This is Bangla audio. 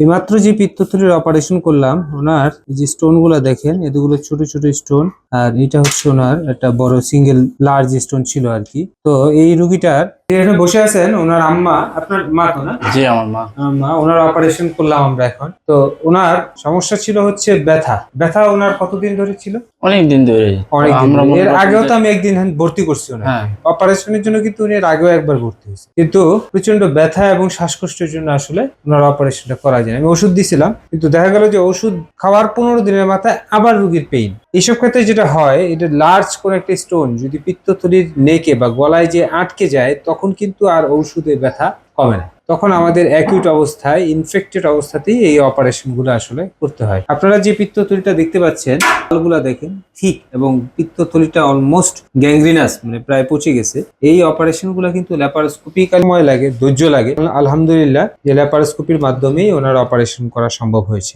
এইমাত্র যে পিত্তথলির অপারেশন করলাম, ওনার যে স্টোনগুলা দেখেন এগুলো ছোট ছোট স্টোন আর এটা হচ্ছে ওনার একটা বড় সিঙ্গেল লার্জ স্টোন ছিল আর কি। তো এই রুগীটার এখানে বসে আছেন ওনার আম্মা আপনার মা তো না? জি আমার মা। আম্মা ওনার অপারেশন করলাম আমরা এখন। তো ওনার সমস্যা ছিল হচ্ছে ব্যথা। ব্যথা ওনার কতদিন ধরে ছিল? অনেক দিন ধরে। অনেক এর আগেও তো আমি একদিন ভর্তি করছি ওনার হ্যাঁ। অপারেশনের জন্য কিন্তু উনি এর আগেও একবার ভর্তি হয়েছে। কিন্তু প্রচণ্ড ব্যথা এবং শ্বাসকষ্টের জন্য আসলে ওনার অপারেশনটা করা যায় না। আমি ওষুধ দিছিলাম কিন্তু দেখা গেল যে ওষুধ খাওয়ার পনেরো দিনের মাথায় আবার রুগীর পেইন এইসব ক্ষেত্রে যেটা হয় এটা লার্জ কোন একটা স্টোন যদি পিত্তথলির নেকে বা গলায় যে আটকে যায় তখন কিন্তু আর ঔষধে ব্যথা কমে না। তখন আমাদের অ্যাকিউট অবস্থায় ইনফেক্টেড অবস্থাতেই এই অপারেশনগুলো আসলে করতে হয়। আপনারা যে পিত্তথলিটা দেখতে পাচ্ছেনগুলা দেখেন, ঠিক, এবং পিত্তথলিটা অলমোস্ট গ্যাংগ্রিনাস মানে প্রায় পচে গেছে। এই অপারেশনগুলো কিন্তু ল্যাপারোস্কোপি সময় লাগে, ধৈর্য লাগে। আলহামদুলিল্লাহ, যে ল্যাপারোস্কোপির মাধ্যমেই ওনার অপারেশন করা সম্ভব হয়েছে।